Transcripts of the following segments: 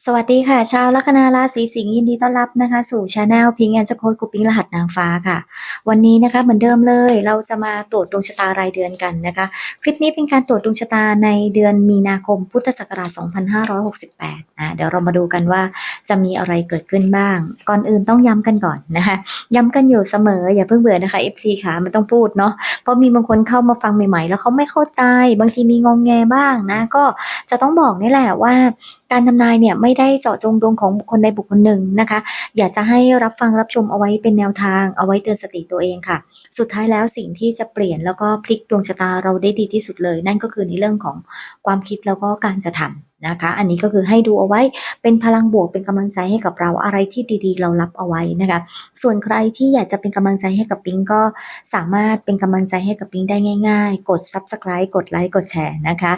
สวัสดีค่ะ ชาวลัคนาราศีสิงห์ยินดีต้อนรับนะคะ สู่ช anel พิงแอนสโคดกูปิงรหัสนางฟ้าค่ะ วันนี้นะคะเหมือนเดิมเลย เราจะมาตรวจดวงชะตารายเดือนกันนะคะ คลิปนี้เป็นการตรวจดวงชะตาในเดือนมีนาคมพุทธศักราช 2568อ่าเดี๋ยวเรามาดูกันว่าจะมีอะไรเกิดขึ้นบ้าง ก่อนอื่นต้องย้ำกันก่อนนะคะ ย้ำกันอยู่เสมออย่าเพิ่งเบื่อนะคะ FC ค่ะไม่ต้องพูดเนาะเพราะมีบางคนเข้ามาฟังใหม่ ๆ แล้วเขาไม่เข้าใจ บางทีมีงองแงบ้างนะ ก็จะต้องบอกนี่แหละว่า การทำนายเนี่ยไม่ได้เจาะจงดวงของบุคคลใดบุคคลหนึ่งนะคะ อยากจะให้รับฟังรับชมเอาไว้เป็นแนวทางเอาไว้เตือนสติตัวเองค่ะ สุดท้ายแล้วสิ่งที่จะเปลี่ยนแล้วก็พลิกดวงชะตาเราได้ดีที่สุดเลย นั่นก็คือในเรื่องของความคิดแล้วก็การกระทำ นะคะ อันนี้ก็คือให้ดูเอาไว้เป็นพลังบวกเป็นกำลังใจให้กับเราอะไรที่ดีๆ เรารับเอาไว้นะคะ ส่วนใครที่อยากจะเป็นกำลังใจให้กับปิงก็สามารถเป็นกำลังใจให้กับปิงได้ง่าย ๆ กด subscribe กดไลค์กดแชร์นะคะ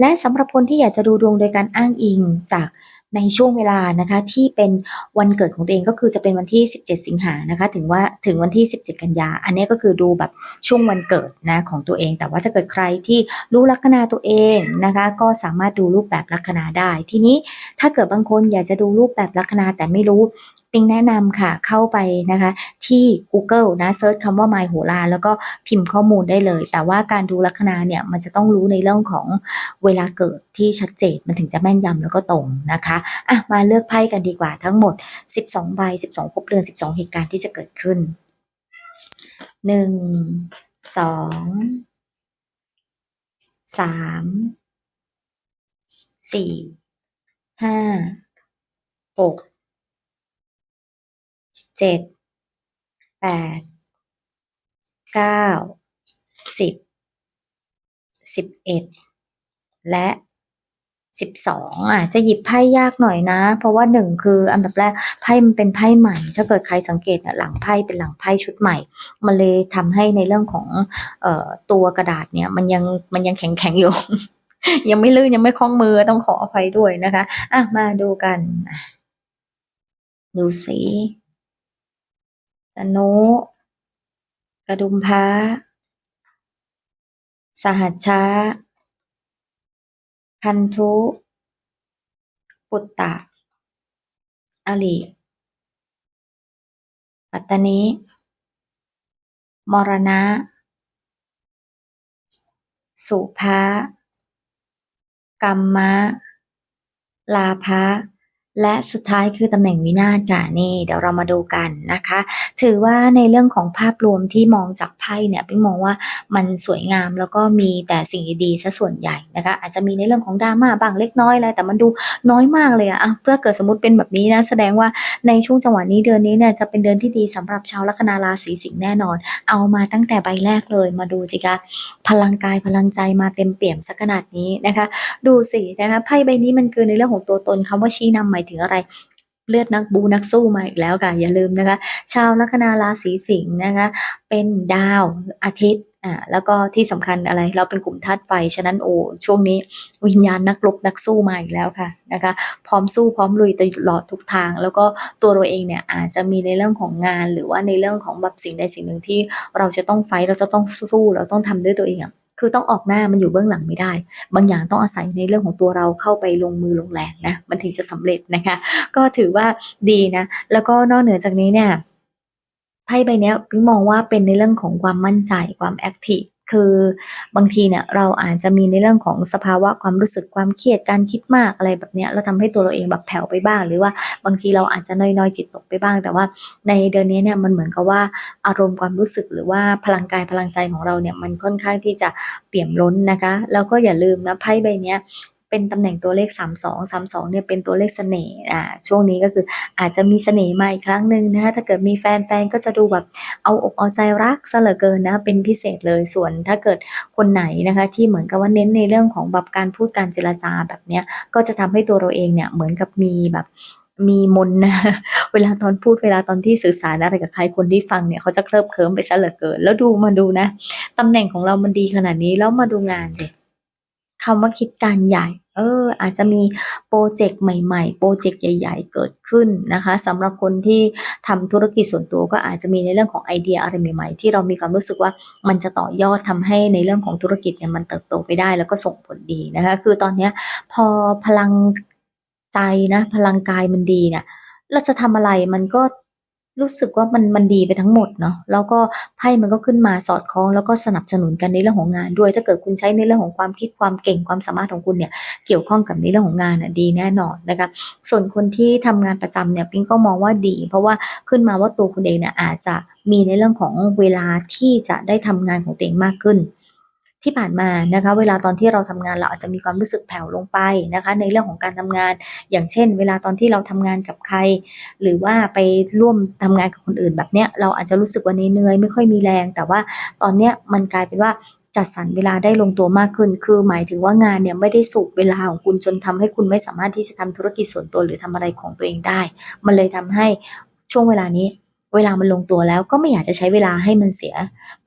และสำหรับคนที่อยากจะดูดวงโดยการอ้างอิงจาก ในช่วงเวลานะคะที่เป็นวันเกิดของตัวเองก็คือจะเป็นวันที่ 17 สิงหานะคะถึงว่าถึงวันที่ 17 กันยา อันนี้ก็คือดูแบบช่วงวันเกิดนะของตัวเอง แต่ว่าถ้าเกิดใครที่รู้ลัคนาตัวเองนะคะก็สามารถดูรูปแบบลัคนาได้ ทีนี้ถ้าเกิดบางคนอยากจะดูรูปแบบลัคนาแต่ไม่รู้ ปิงแนะนำค่ะเข้าไปนะคะที่ Google นะเซิร์ชคำว่า My โหราแล้วก็พิมพ์ข้อมูลได้เลย แต่ว่าการดูลัคนาเนี่ยมันจะต้องรู้ในเรื่องของเวลาเกิดที่ชัดเจนมันถึงจะแม่นยำแล้วก็ตรงนะคะอะมาเลือกไพ่กันดีกว่าทั้งหมด 12 ใบ 12ภพเดือน 12 เหตุการณ์ที่จะเกิดขึ้น 1 2 3 4 5 6 เจ็ดแปดเก้าสิบสิบเอ็ดและสิบสองอะจะหยิบไพ่ยากหน่อยนะ เพราะว่าหนึ่งคืออันดับแรกไพ่มันเป็นไพ่ใหม่ ถ้าเกิดใครสังเกตหลังไพ่เป็นหลังไพ่ชุดใหม่ มันเลยทำให้ในเรื่องของเอ่อตัวกระดาษเนี่ยมันยังมันยังแข็งแข็งๆอยู่ ยังไม่ลื่นยังไม่คล่องมือต้องขออภัยด้วยนะคะ อะมาดูกัน ดูสิ ตะโนกระดุมพระสหัชชาพันธุ ปุตตะ อลิปัตตนิมรณะ สุภะกัมมะ ลาภะ และสุดท้ายคือตำแหน่งวินาศค่ะนี่เดี๋ยวเรามาดูกันนะคะ ถือว่าในเรื่องของภาพรวมที่มองจากไพ่เนี่ยพี่มองว่ามันสวยงามแล้วก็มีแต่สิ่งดีๆซะส่วนใหญ่นะคะ อาจจะมีในเรื่องของดราม่าบางเล็กน้อยอะไรแต่มันดูน้อยมากเลยอะอะเพื่อเกิดสมมติเป็นแบบนี้นะแสดงว่าในช่วงจังหวะนี้เดือนนี้เนี่ยจะเป็นเดือนที่ดีสำหรับชาวลัคนาราศีสิงห์แน่นอน เอามาตั้งแต่ใบแรกเลยมาดูสิคะพลังกายพลังใจมาเต็มเปี่ยมสักขนาดนี้นะคะ ดูสินะคะไพ่ใบนี้มันคือในเรื่องของตัวตนคำว่าชี้นำหมายถึงอะไรเลือดนักบูนักสู้มาอีกแล้วค่ะ อย่าลืมนะคะ ชาวลัคนาราศีสิงห์นะคะ เป็นดาวอาทิตย์อ่าแล้วก็ที่สำคัญอะไรเราเป็นกลุ่มธาตุไฟ ฉะนั้นโอ้ช่วงนี้วิญญาณนักรบนักสู้มาอีกแล้วค่ะนะคะ พร้อมสู้พร้อมลุยตลอดทุกทาง แล้วก็ตัวเราเองเนี่ยอาจจะมีในเรื่องของงาน หรือว่าในเรื่องของแบบสิ่งใดสิ่งหนึ่งที่เราจะต้องไฟเราจะต้องสู้เราต้องทำด้วยตัวเองอ คือต้องออกหน้ามันอยู่เบื้องหลังไม่ได้ บางอย่างต้องอาศัยในเรื่องของตัวเราเข้าไปลงมือลงแรงนะ มันถึงจะสำเร็จนะคะ ก็ถือว่าดีนะ แล้วก็นอกเหนือจากนี้เนี่ยไพ่ใบเนี้พิงมองว่าเป็นในเรื่องของความมั่นใจความแอคทีฟ คือบางทีเนี่ยเราอาจจะมีในเรื่องของสภาวะความรู้สึกความเครียดการคิดมากอะไรแบบเนี้ยแล้วทำให้ตัวเราเองแบบแผ่วไปบ้าง หรือว่าบางทีเราอาจจะน้อยๆจิตตกไปบ้าง แต่ว่าในเดือนนี้เนี่ยมันเหมือนกับว่าอารมณ์ความรู้สึกหรือว่าพลังกายพลังใจของเราเนี่ยมันค่อนข้างที่จะเปี่ยมล้นนะคะ แล้วก็อย่าลืมนะไพ่ใบเนี้ย เป็นตำแหน่งตัวเลข 32 32เนี่ยเป็นตัวเลขเสน่ห์อ่าช่วงนี้ก็คืออาจจะมีเสน่ห์มาอีกครั้งหนึ่งนะคะถ้าเกิดมีแฟนแฟนก็จะดูแบบเอาอกเอาใจรักซะเหลือเกินนะเป็นพิเศษเลยส่วนถ้าเกิดคนไหนนะคะที่เหมือนกับว่าเน้นในเรื่องของแบบการพูดการเจรจาแบบเนี้ยก็จะทำให้ตัวเราเองเนี่ยเหมือนกับมีแบบมีมนนะเวลาตอนพูดเวลาตอนที่สื่อสารอะไรกับใครคนที่ฟังเนี่ยเขาจะเคลิบเคลิ้มไปซะเหลือเกิน แล้วดูมาดูนะตำแหน่งของเรามันดีขนาดนี้แล้วมาดูงานสิ คำว่าคิดการใหญ่ เออ อาจจะมีโปรเจกต์ใหม่ๆ โปรเจกต์ใหญ่ ๆ เกิดขึ้นนะคะสำหรับคนที่ทำธุรกิจส่วนตัวก็อาจจะมีในเรื่องของไอเดียอะไรใหม่ ๆ ที่เรามีความรู้สึกว่ามันจะต่อยอดทำให้ในเรื่องของธุรกิจเนี่ยมันเติบโตไปได้ แล้วก็ส่งผลดีนะคะ คือตอนนี้พอพลังใจใจนะ พลังกายมันดีเนี่ยเราจะทำอะไรมันก็ รู้สึกว่ามันมันดีไปทั้งหมดเนาะแล้วก็ไพ่มันก็ขึ้นมาสอดคล้องแล้วก็สนับสนุนกันในเรื่องของงานด้วย ถ้าเกิดคุณใช้ในเรื่องของความคิดความเก่งความสามารถของคุณเนี่ยเกี่ยวข้องกับในเรื่องของงานอะดีแน่นอนนะคะส่วนคนที่ทำงานประจำเนี่ยปิงก็มองว่าดี เพราะว่าขึ้นมาว่าตัวคุณเองเนี่ยอาจจะมีในเรื่องของเวลาที่จะได้ทำงานของตัวเองมากขึ้น ที่ผ่านมานะคะ เวลาตอนที่เราทำงานเราอาจจะมีความรู้สึกแผ่วลงไปนะคะ ในเรื่องของการทำงาน อย่างเช่น เวลาตอนที่เราทำงานกับใคร หรือว่าไปร่วมทำงานกับคนอื่นแบบเนี้ยเราอาจจะรู้สึกว่าเหนื่อยไม่ค่อยมีแรง แต่ว่าตอนเนี้ยมันกลายเป็นว่าจัดสรรเวลาได้ลงตัวมากขึ้น คือหมายถึงว่างานเนี่ยไม่ได้สูบเวลาของคุณจนทำให้คุณไม่สามารถที่จะทำธุรกิจส่วนตัวหรือทำอะไรของตัวเองได้ มันเลยทำให้ช่วงเวลานี้ เวลามันลงตัวแล้วก็ไม่อยากจะใช้เวลาให้มันเสีย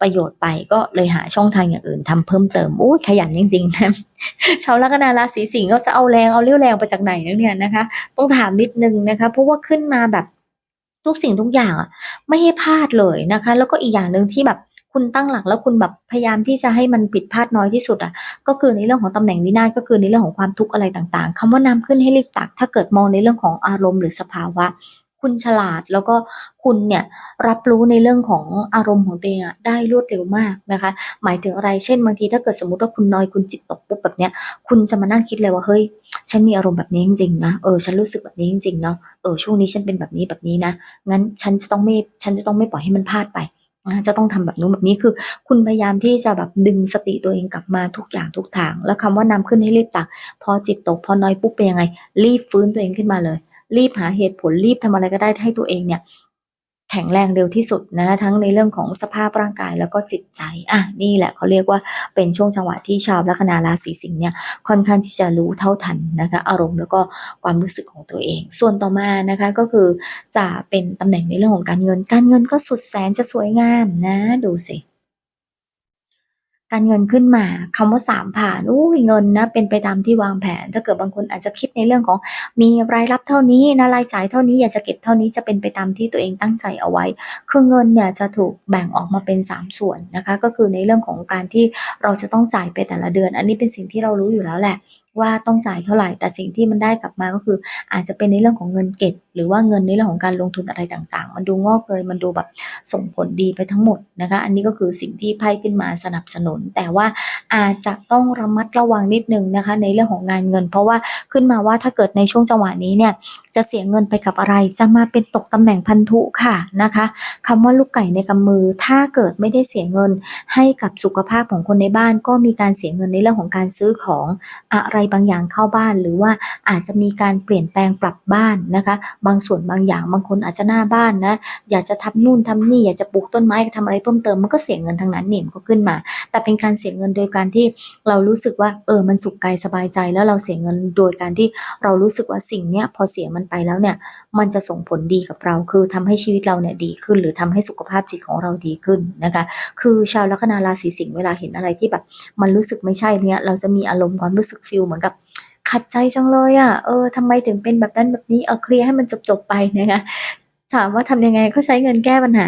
ประโยชน์ไป ก็เลยหาช่องทางอย่างอื่นทำเพิ่มเติมอุ้ยขยันจริงๆนะชาวลัคนาราศีสิงห์ก็จะเอาแรงเอาเรี่ยวแรงไปจากไหนนักเนี่ยนะคะ ต้องถามนิดนึงนะคะ เพราะว่าขึ้นมาแบบทุกสิ่งทุกอย่างอะไม่ให้พลาดเลยนะคะ แล้วก็อีกอย่างหนึ่งที่แบบคุณตั้งหลักแล้วคุณแบบพยายามที่จะให้มันผิดพลาดน้อยที่สุดอะก็คือในเรื่องของตำแหน่งวินาศก็คือในเรื่องของความทุกข์อะไรต่างๆคำว่าน้ำขึ้นให้รีบตัก ถ้าเกิดมองในเรื่องของอารมณ์หรือสภาวะ คุณฉลาดแล้วก็คุณเนี่ยรับรู้ในเรื่องของอารมณ์ของตัวเองอะได้รวดเร็วมากนะคะ หมายถึงอะไรเช่นบางทีถ้าเกิดสมมติว่าคุณนอยคุณจิตตกปุ๊บแบบเนี้ยคุณจะมานั่งคิดเลยว่าเฮ้ยฉันมีอารมณ์แบบนี้จริงๆนะเออฉันรู้สึกแบบนี้จริงๆเนาะเออช่วงนี้ฉันเป็นแบบนี้แบบนี้นะงั้นฉันจะต้องไม่ฉันจะต้องไม่ปล่อยให้มันพลาดไปจะต้องทำแบบนู้นแบบนี้คือ คุณพยายามที่จะแบบดึงสติตัวเองกลับมาทุกอย่างทุกทาง แล้วคำว่านำขึ้นให้รีบตักพอจิตตกพอน้อยปุ๊บเป็นยังไง รีบฟื้นตัวเองขึ้นมาเลย รีบหาเหตุผลรีบทำอะไรก็ได้ให้ตัวเองเนี่ยแข็งแรงเร็วที่สุดนะทั้งในเรื่องของสภาพร่างกายแล้วก็จิตใจอะนี่แหละเขาเรียกว่าเป็นช่วงจังหวะที่ชาวลัคนาราศีสิงห์เนี่ยค่อนข้างที่จะรู้เท่าทันนะคะอารมณ์แล้วก็ความรู้สึกของตัวเอง ส่วนต่อมานะคะก็คือจะเป็นตำแหน่งในเรื่องของการเงิน การเงินก็สุดแสนจะสวยงามนะดูสิ การเงินขึ้นมาคำว่าสามผ่านอู้เงินนะเป็นไปตามที่วางแผน ถ้าเกิดบางคนอาจจะคิดในเรื่องของมีรายรับเท่านี้นะรายจ่ายเท่านี้อยากจะเก็บเท่านี้จะเป็นไปตามที่ตัวเองตั้งใจเอาไว้ คือเงินเนี่ยจะถูกแบ่งออกมาเป็น 3 ส่วนนะคะ ก็คือในเรื่องของการที่เราจะต้องจ่ายไปแต่ละเดือน อันนี้เป็นสิ่งที่เรารู้อยู่แล้วแหละ ว่าต้องจ่ายเท่าไหร่ แต่สิ่งที่มันได้กลับมาก็คือ อาจจะเป็นในเรื่องของเงินเก็บ หรือว่าเงินในเรื่องของการลงทุนอะไรต่างๆ มันดูงอกเงยมันดูแบบส่งผลดีไปทั้งหมดนะคะ อันนี้ก็คือสิ่งที่ไพ่ขึ้นมาสนับสนุน แต่ว่าอาจจะต้องระมัดระวังนิดนึงนะคะ ในเรื่องของงานเงิน เพราะว่าขึ้นมาว่าถ้าเกิดในช่วงจังหวะนี้เนี่ยจะเสียเงินไปกับอะไร จะมาเป็นตกตำแหน่งพันธุค่ะนะคะคำว่าลูกไก่ในกำมือ ถ้าเกิดไม่ได้เสียเงินให้กับสุขภาพของคนในบ้าน ก็มีการเสียเงินในเรื่องของการซื้อของอะไรบางอย่างเข้าบ้าน หรือว่าอาจจะมีการเปลี่ยนแปลงปรับบ้านนะคะ บางส่วนบางอย่างบางคนอาจจะหน้าบ้านนะอยากจะทำนู่นทำนี่อยากจะปลูกต้นไม้ทำอะไรเพิ่มเติมมันก็เสียเงินทั้งนั้นเนี่ยมันก็ขึ้นมา แต่เป็นการเสียเงินโดยการที่เรารู้สึกว่าเออมันสุขกายสบายใจแล้วเราเสียเงินโดยการที่เรารู้สึกว่าสิ่งเนี้ยพอเสียมันไปแล้วเนี่ยมันจะส่งผลดีกับเรา คือทำให้ชีวิตเราเนี่ยดีขึ้น หรือทำให้สุขภาพจิตของเราดีขึ้นนะคะ คือชาวลัคนาราศีสิงห์เวลาเห็นอะไรที่แบบ มันรู้สึกไม่ใช่เนี่ยเราจะมีอารมณ์ความรู้สึกฟิลเหมือนกับขัดใจจังเลยอะ่ะ เออทำไมถึงเป็นแบบนั้นแบบนี้ เออเคลียร์ให้มันจบๆไปนะคะถามว่าทำยังไงก็ใช้เงินแก้ปัญหา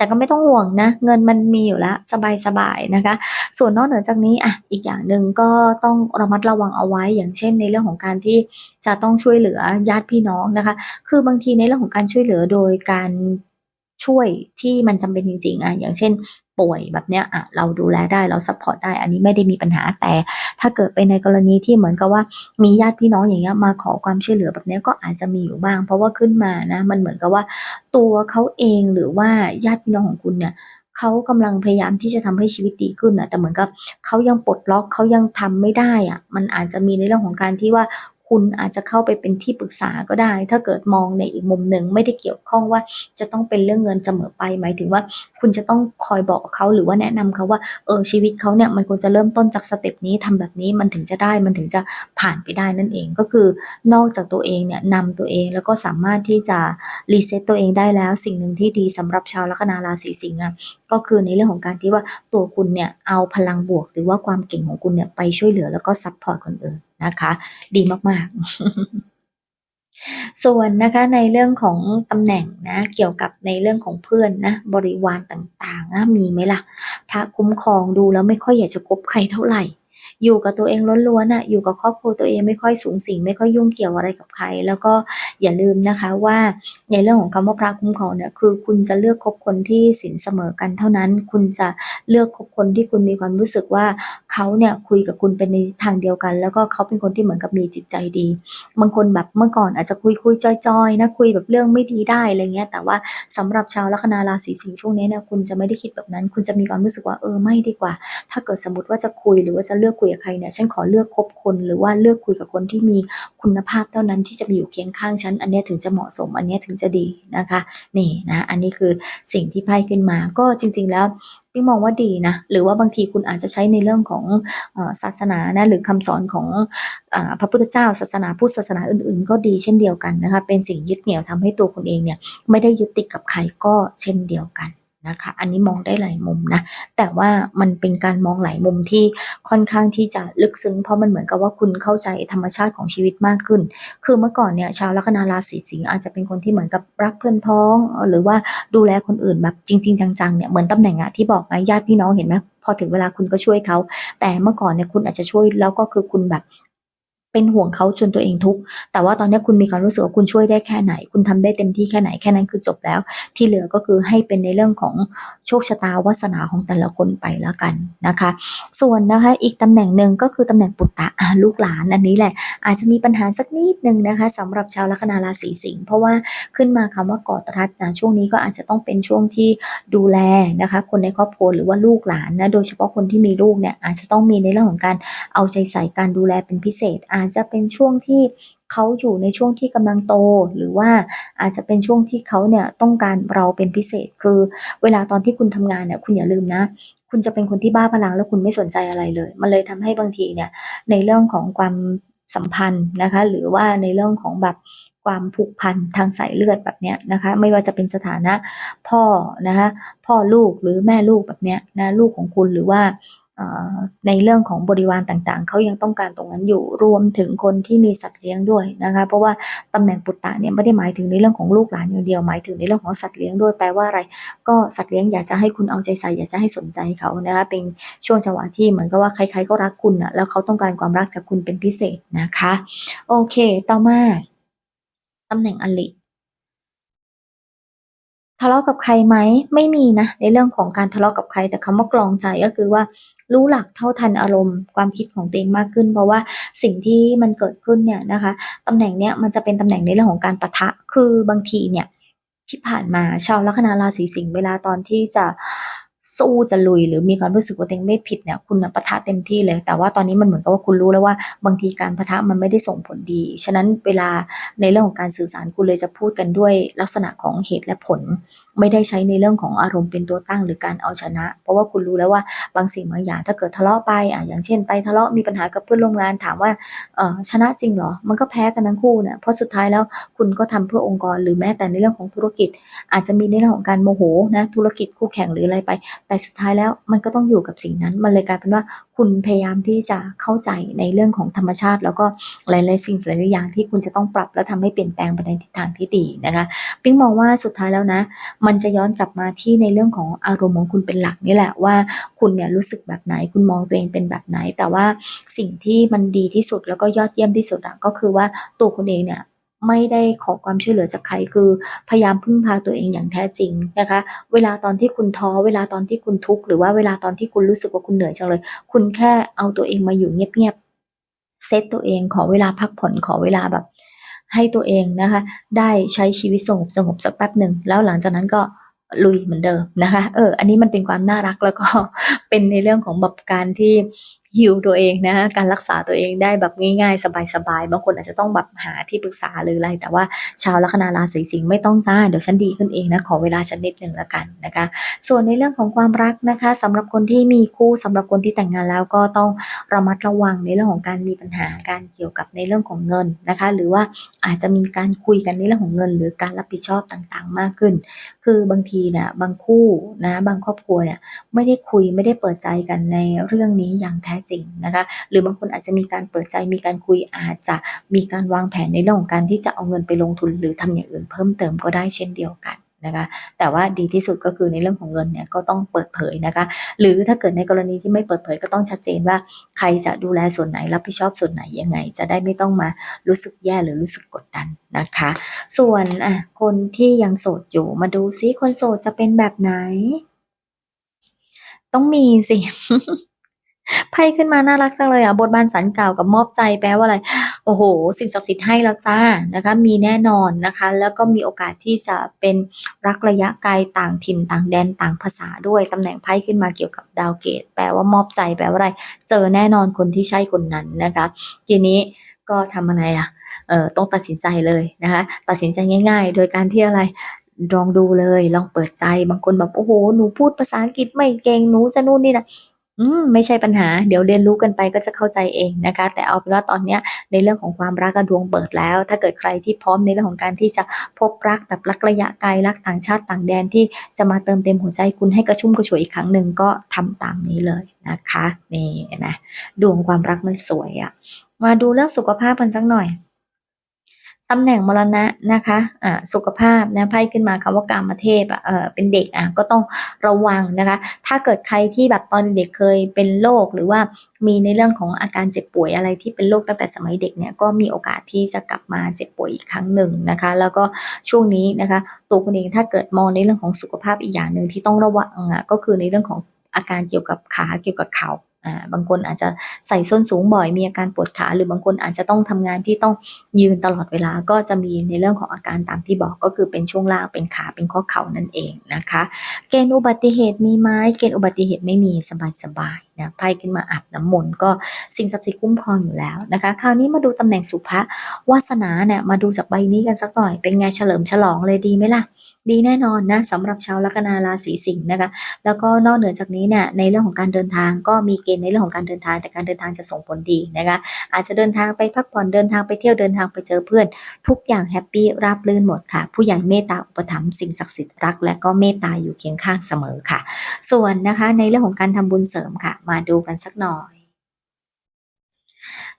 แต่ก็ไม่ต้องห่วงนะ เงินมันมีอยู่แล้วสบายๆนะคะ ส่วนนอกเหนือจากนี้อะอีกอย่างหนึ่งก็ต้องระมัดระวังเอาไว้ อย่างเช่น ในเรื่องของการที่จะต้องช่วยเหลือญาติพี่น้องนะคะ คือบางทีในเรื่องของการช่วยเหลือโดยการช่วยที่มันจำเป็นจริงๆอะอย่างเช่น ป่วยแบบเนี้ยอะเราดูแลได้เราซัพพอร์ตได้อันนี้ไม่ได้มีปัญหาแต่ถ้าเกิดไปในกรณีที่เหมือนกับว่ามีญาติพี่น้องอย่างเงี้ยมาขอความช่วยเหลือแบบเนี้ยก็อาจจะมีอยู่บ้าง เพราะว่าขึ้นมานะมันเหมือนกับว่า ตัวเขาเองหรือว่าญาติพี่น้องของคุณเนี่ยเขากำลังพยายามที่จะทำให้ชีวิตดีขึ้นนะแต่เหมือนกับเขายังปลดล็อกเขายังทำไม่ได้อะมันอาจจะมีในเรื่องของการที่ว่า คุณอาจจะเข้าไปเป็นที่ปรึกษาก็ได้ ถ้าเกิดมองในอีกมุมหนึ่งไม่ได้เกี่ยวข้องว่าจะต้องเป็นเรื่องเงินเสมอไป หมายถึงว่าคุณจะต้องคอยบอกเขาหรือว่าแนะนำเขาว่าเออชีวิตเขาเนี่ยมันควรจะเริ่มต้นจากสเต็ปนี้ทำแบบนี้มันถึงจะได้มันถึงจะผ่านไปได้นั่นเองก็คือนอกจากตัวเองเนี่ยนำตัวเองแล้วก็สามารถที่จะรีเซ็ตตัวเองได้แล้วสิ่งหนึ่งที่ดีสำหรับชาวลัคนาราศีสิงห์อะก็คือในเรื่องของการที่ว่าตัวคุณเนี่ยเอาพลังบวก หรือว่าความเก่งของคุณเนี่ยไปช่วยเหลือแล้วก็ซัพพอร์ตคนอื่น นะคะ ดีมากๆ ส่วนนะคะในเรื่องของตำแหน่งนะเกี่ยวกับในเรื่องของเพื่อนนะบริวารต่างๆนะมีไหมล่ะ พระคุ้มครองดูแล้วไม่ค่อยอยากจะคบใครเท่าไหร่ อยู่กับตัวเองล้วนๆน่ะอยู่กับครอบครัวตัวเองไม่ค่อยสูงสิงไม่ค่อยยุ่งเกี่ยวอะไรกับใคร แล้วก็อย่าลืมนะคะว่าในเรื่องของคำว่าพระคุ้มครองเนี่ยคือคุณจะเลือกคบคนที่สินเสมอกันเท่านั้น คุณจะเลือกคบคนที่คุณมีความรู้สึกว่าเขาเนี่ยคุยกับคุณเป็นในทางเดียวกัน แล้วก็เขาเป็นคนที่เหมือนกับมีจิตใจดี บางคนแบบเมื่อก่อนอาจจะคุยคุยจอยๆนะคุยแบบเรื่องไม่ดีได้อะไรเงี้ยแต่ว่าสำหรับชาวลัคนาราศีสิงห์ช่วงนี้เนี่ยคุณจะไม่ได้คิดแบบนั้น คุณจะมีความรู้สึกว่าเออไม่ดีกว่า ถ้าเกิดสมมติว่าจะคุยหรือว่าจะเลือกคุยกับใครเนี่ยฉันขอเลือกคบคน หรือว่าเลือกคุยกับคนที่มีคุณภาพเท่านั้นที่จะมาอยู่เคียงข้างฉันอันนี้ถึงจะเหมาะสม อันนี้ถึงจะดีนะคะนี่นะอันนี้คือสิ่งที่ไพ่ขึ้นมาก็จริง ๆ แล้วพี่มองว่าดีนะหรือว่าบางทีคุณอาจจะใช้ในเรื่องของศาสนานะหรือคำสอนของอพระพุทธเจ้า ศาสนาพุทธศาสนาอื่น ๆ ก็ดีเช่นเดียวกันนะคะเป็นสิ่งยึดเหนี่ยวทำให้ตัวคุณเองเนี่ยไม่ได้ยึดติดกับใครก็เช่นเดียวกัน นะคะ อันนี้มองได้หลายมุมนะ แต่ว่ามันเป็นการมองหลายมุมที่ค่อนข้างที่จะลึกซึ้ง เพราะมันเหมือนกับว่าคุณเข้าใจธรรมชาติของชีวิตมากขึ้น คือเมื่อก่อนเนี่ยชาวลัคนาราศีสิงห์อาจจะเป็นคนที่เหมือนกับรักเพื่อนพ้อง หรือว่าดูแลคนอื่นแบบจริง ๆ จังๆ เนี่ย เหมือนตำแหน่งอะที่บอกนะญาติพี่น้องเห็นไหมพอถึงเวลาคุณก็ช่วยเขา แต่เมื่อก่อนเนี่ยคุณอาจจะช่วยแล้วก็คือคุณแบบ เป็นห่วงเขาจนตัวเองทุกข์ แต่ว่าตอนนี้คุณมีความรู้สึกว่าคุณช่วยได้แค่ไหน คุณทำได้เต็มที่แค่ไหน แค่นั้นคือจบแล้ว ที่เหลือก็คือให้เป็นในเรื่องของ โชคชะตาวาสนาของแต่ละคนไปแล้วกันนะคะ ส่วนนะคะอีกตำแหน่งหนึ่งก็คือตำแหน่งปุตตะลูกหลานอันนี้แหละ อาจจะมีปัญหาสักนิดนึงนะคะสำหรับชาวลัคนาราศีสิงห์เพราะว่าขึ้นมาคำว่ากอดรัดนะช่วงนี้ก็อาจจะต้องเป็นช่วงที่ดูแลนะคะ คนในครอบครัวหรือว่าลูกหลานนะโดยเฉพาะคนที่มีลูกเนี่ยอาจจะต้องมีในเรื่องของการเอาใจใส่การดูแลเป็นพิเศษ อาจจะเป็นช่วงที่ เขาอยู่ในช่วงที่กำลังโต หรือว่าอาจจะเป็นช่วงที่เขาเนี่ยต้องการเราเป็นพิเศษ คือเวลาตอนที่คุณทำงานเนี่ยคุณอย่าลืมนะ คุณจะเป็นคนที่บ้าพลังแล้วคุณไม่สนใจอะไรเลย มันเลยทำให้บางทีเนี่ยในเรื่องของความสัมพันธ์นะคะหรือว่าในเรื่องของแบบความผูกพันทางสายเลือดแบบเนี้ยนะคะไม่ว่าจะเป็นสถานะพ่อนะคะพ่อลูกหรือแม่ลูกแบบเนี้ยนะลูกของคุณหรือว่า ในเรื่องของบริวารต่างๆ เขายังต้องการตรงนั้นอยู่รวมถึงคนที่มีสัตว์เลี้ยงด้วยนะคะเพราะว่าตำแหน่งปุตตะเนี่ยไม่ได้หมายถึงในเรื่องของลูกหลานอย่างเดียวหมายถึงในเรื่องของสัตว์เลี้ยงด้วยแปลว่าอะไร ก็สัตว์เลี้ยงอยากจะให้คุณเอาใจใส่อยากจะให้สนใจเขานะคะเป็นช่วงจังหวะที่เหมือนกับว่าใครๆก็รักคุณอะแล้วเขาต้องการความรักจากคุณเป็นพิเศษนะคะ โอเค ต่อมาตำแหน่งอลิทะเลาะกับใครไหมไม่มีนะในเรื่องของการทะเลาะกับใครแต่คำว่ากลองใจก็คือว่า รู้หลักเท่าทันอารมณ์ความคิดของตัวเองมากขึ้น เพราะว่าสิ่งที่มันเกิดขึ้นเนี่ยนะคะตำแหน่งเนี้ยมันจะเป็นตำแหน่งในเรื่องของการปะทะคือบางทีเนี่ยที่ผ่านมาชาวลัคนาราศีสิงห์เวลาตอนที่จะสู้จะลุยหรือมีความรู้สึกว่าตัวเองไม่ผิดเนี่ยคุณปะทะเต็มที่เลย แต่ว่าตอนนี้มันเหมือนกับว่าคุณรู้แล้วว่าบางทีการปะทะมันไม่ได้ส่งผลดี ฉะนั้นเวลาในเรื่องของการสื่อสารคุณเลยจะพูดกันด้วยลักษณะของเหตุและผล ไม่ได้ใช้ในเรื่องของอารมณ์เป็นตัวตั้งหรือการเอาชนะ เพราะว่าคุณรู้แล้วว่าบางสิ่งบางอย่างถ้าเกิดทะเลาะไปอะอย่างเช่น ไปทะเลาะมีปัญหากับเพื่อนร่วมงานถามว่าเออชนะจริงเหรอ มันก็แพ้กันทั้งคู่เนี่ยเพราะสุดท้ายแล้วคุณก็ทำเพื่อองค์กรหรือแม้แต่ในเรื่องของธุรกิจ อาจจะมีในเรื่องของการโมโหนะธุรกิจคู่แข่งหรืออะไรไป แต่สุดท้ายแล้วมันก็ต้องอยู่กับสิ่งนั้น มันเลยกลายเป็นว่าคุณพยายามที่จะเข้าใจในเรื่องของธรรมชาติ แล้วก็หลายๆสิ่งหลายๆอย่างที่คุณจะต้องปรับแล้วทำให้เปลี่ยนแปลงไปในทิศทางที่ดีนะคะปิ๊งมองว่าสุดท้ายแล้วนะมันันจะย้อนกลับมาที่ในเรื่องของอารมณ์ของคุณเป็นหลักนี่แหละว่าคุณเนี่ยรู้สึกแบบไหน คุณมองตัวเองเป็นแบบไหน แต่ว่าสิ่งที่มันดีที่สุดแล้วก็ยอดเยี่ยมที่สุดก็คือว่าตัวคุณเองเนี่ยไม่ได้ขอความช่วยเหลือจากใครคือพยายามพึ่งพาตัวเองอย่างแท้จริงนะคะ เวลาตอนที่คุณท้อเวลาตอนที่คุณทุกข์หรือว่าเวลาตอนที่คุณรู้สึกว่าคุณเหนื่อยจังเลย คุณแค่เอาตัวเองมาอยู่เงียบๆเซตตัวเองขอเวลาพักผ่อนขอเวลาแบบ ให้ตัวเองนะคะ ได้ใช้ชีวิตสงบสงบสักแป๊บหนึ่งแล้วหลังจากนั้นก็ลุยเหมือนเดิมนะคะ เออ อันนี้มันเป็นความน่ารักแล้วก็ เป็นในเรื่องของแบบการที่ฮิวตัวเองนะการรักษาตัวเองได้แบบง่ายๆ สบายๆบางคนอาจจะต้องแบบหาที่ปรึกษาหรืออะไร แต่ว่าชาวลัคนาราศีสิงห์ไม่ต้องจ้าเดี๋ยวฉันดีขึ้นเองนะขอเวลาฉันนิดหนึ่งละกันนะคะ ส่วนในเรื่องของความรักนะคะสำหรับคนที่มีคู่สำหรับคนที่แต่งงานแล้วก็ต้องระมัดระวังในเรื่องของการมีปัญหาการเกี่ยวกับในเรื่องของเงินนะคะ หรือว่าอาจจะมีการคุยกันในเรื่องของเงิน หรือการรับผิดชอบต่างๆ มากขึ้น คือบางทีนี่ยบางคู่นะบางครอบครัวเนี่ยไม่ได้คุยไม่ได้เปิดใจกันในเรื่องนี้อย่างแท้จริงนะคะ หรือบางคนอาจจะมีการเปิดใจมีการคุยอาจจะมีการวางแผนในเรื่องของการที่จะเอาเงินไปลงทุนหรือทำอย่างอื่นเพิ่มเติมก็ได้เช่นเดียวกันนะคะแต่ว่าดีที่สุดก็คือในเรื่องของเงินเนี่ยก็ต้องเปิดเผยนะคะ หรือถ้าเกิดในกรณีที่ไม่เปิดเผยก็ต้องชัดเจนว่าใครจะดูแลส่วนไหนรับผิดชอบส่วนไหนยังไง จะได้ไม่ต้องมารู้สึกแย่หรือรู้สึกกดดันนะคะ ส่วนอะคนที่ยังโสดอยู่มาดูซิคนโสดจะเป็นแบบไหน ต้องมีสิ ไพ่ขึ้นมาน่ารักจังเลยอะ บทบานสันกล่าวกับมอบใจแปลว่าอะไร โอ้โห สิ่งศักดิ์สิทธิ์ให้แล้วจ้านะคะ มีแน่นอนนะคะ แล้วก็มีโอกาสที่จะเป็นรักระยะไกลต่างถิ่นต่างแดนต่างภาษาด้วยตำแหน่งไพ่ขึ้นมาเกี่ยวกับดาวเกต แปลว่ามอบใจแปลว่าอะไร เจอแน่นอนคนที่ใช่คนนั้นนะคะ ทีนี้ก็ทำอะไรอะเออต้องตัดสินใจเลยนะคะ ตัดสินใจง่าย ๆ โดยการที่อะไร ลองดูเลยลองเปิดใจบางคนแบบโอ้โหหนูพูดภาษาอังกฤษไม่เก่งหนูจะนู่นนี่นะอืมไม่ใช่ปัญหา เดี๋ยวเรียนรู้กันไปก็จะเข้าใจเองนะคะ แต่เอาเป็นว่าตอนเนี้ยในเรื่องของความรักก็ดวงเปิดแล้ว ถ้าเกิดใครที่พร้อมในเรื่องของการที่จะพบรักแบบรักระยะไกลรักต่างชาติต่างแดนที่จะมาเติมเต็มหัวใจคุณให้กระชุ่มกระชวยอีกครั้งหนึ่งก็ทำตามนี้เลยนะคะนี่นะดวงความรักมันสวยอะ มาดูเรื่องสุขภาพกันสักหน่อย ตำแหน่งมรณะนะคะอ่าสุขภาพนะไพ่ขึ้นมาคำว่ากามเทพอะเออเป็นเด็กอะก็ต้องระวังนะคะ ถ้าเกิดใครที่แบบตอนเด็กเคยเป็นโรคหรือว่ามีในเรื่องของอาการเจ็บป่วยอะไรที่เป็นโรคตั้งแต่สมัยเด็กเนี่ยก็มีโอกาสที่จะกลับมาเจ็บป่วยอีกครั้งหนึ่งนะคะ แล้วก็ช่วงนี้นะคะ ตัวคุณเองถ้าเกิดมองในเรื่องของสุขภาพอีกอย่างหนึ่งที่ต้องระวังอะก็คือในเรื่องของอาการเกี่ยวกับขาเกี่ยวกับเข่า อ่าบางคนอาจจะใส่ส้นสูงบ่อยมีอาการปวดขา หรือบางคนอาจจะต้องทำงานที่ต้องยืนตลอดเวลาก็จะมีในเรื่องของอาการตามที่บอกก็คือเป็นช่วงล่างเป็นขาเป็นข้อเข่านั่นเองนะคะ เกณฑ์อุบัติเหตุมีไหมเกณฑ์อุบัติเหตุไม่มีสบายสบาย นะไพ่ขึ้นมาอาบน้ำมนต์ก็สิ่งศักดิ์สิทธิ์คุ้มครองอยู่แล้วนะคะ คราวนี้มาดูตำแหน่งสุภะวาสนาเนี่ยมาดูจากใบนี้กันสักหน่อย เป็นไงเฉลิมฉลองเลยดีไหมล่ะ ดีแน่นอนนะสำหรับชาวลัคนาราศีสิงห์นะคะ แล้วก็นอกเหนือจากนี้เนี่ยในเรื่องของการเดินทางก็มีเกณฑ์ในเรื่องของการเดินทาง แต่การเดินทางจะส่งผลดีนะคะ อาจจะเดินทางไปพักผ่อนเดินทางไปเที่ยวเดินทางไปเจอเพื่อน ทุกอย่างแฮปปี้ราบรื่นหมดค่ะ ผู้ใหญ่เมตตาอุปถัมภ์สิ่งศักดิ์สิทธิ์รัก และก็เมตตาอยู่เคียงข้างเสมอค่ะ ส่วนนะคะในเรื่องของการทำบุญเสริมค่ะมาดูกันสักหน่อย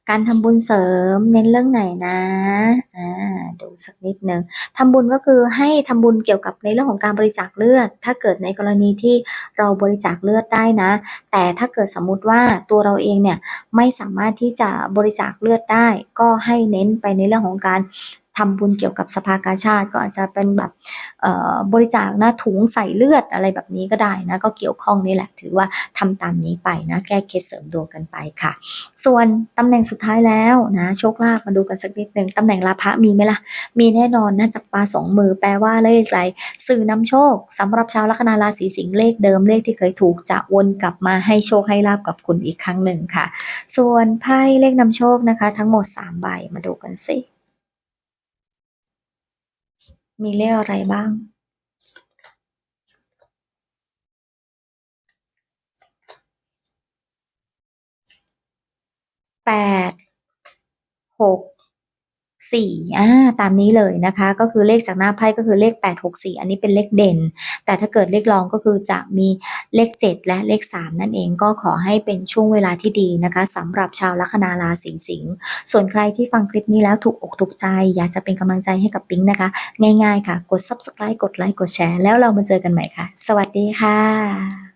การทำบุญเสริมเน้นเรื่องไหนนะอ่าดูสักนิดนึงทำบุญก็คือให้ทำบุญเกี่ยวกับในเรื่องของการบริจาคเลือด ถ้าเกิดในกรณีที่เราบริจาคเลือดได้นะ แต่ถ้าเกิดสมมุติว่าตัวเราเองเนี่ยไม่สามารถที่จะบริจาคเลือดได้ ก็ให้เน้นไปในเรื่องของการ ทำบุญเกี่ยวกับสภากาชาติ ก็อาจจะเป็นแบบบริจาคนะถุงใส่เลือดอะไรแบบนี้ก็ได้นะก็เกี่ยวข้องนี่แหละ ถือว่าทำตามนี้ไปนะแก้เคสเสริมดวงกันไปค่ะ ส่วนตำแหน่งสุดท้ายแล้วนะโชคลาภมาดูกันสักนิดหนึ่งตำแหน่งลาภะมีไหมล่ะ มีแน่นอนนะจับปลาสองมือแปลว่าเลขอะไรสื่อนำโชคสำหรับชาวลัคนาราศีสิงห์เลขเดิมเลขที่เคยถูกจะวนกลับมาให้โชคให้ลาบกับคุณอีกครั้งหนึ่งค่ะ ส่วนไพ่เลขนำโชคนะคะ ทั้งหมด3ใบมาดูกันสิ มีเลขอะไรบ้าง แปด หก สี่อ่าตามนี้เลยนะคะ ก็คือเลขจากหน้าไพ่ก็คือเลขแปดหกสี่อันนี้เป็นเลขเด่น แต่ถ้าเกิดเลขรองก็คือจะมีเลขเจ็ดและเลขสามนั่นเองก็ขอให้เป็นช่วงเวลาที่ดีนะคะสำหรับชาวลัคนาราศีสิงห์ส่วนใครที่ฟังคลิปนี้แล้วถูกอกถูกใจ อยากจะเป็นกำลังใจให้กับปิ๊งนะคะ ง่ายๆค่ะ กด subscribe กดไลค์กดแชร์แล้วเรามาเจอกันใหม่ค่ะ สวัสดีค่ะ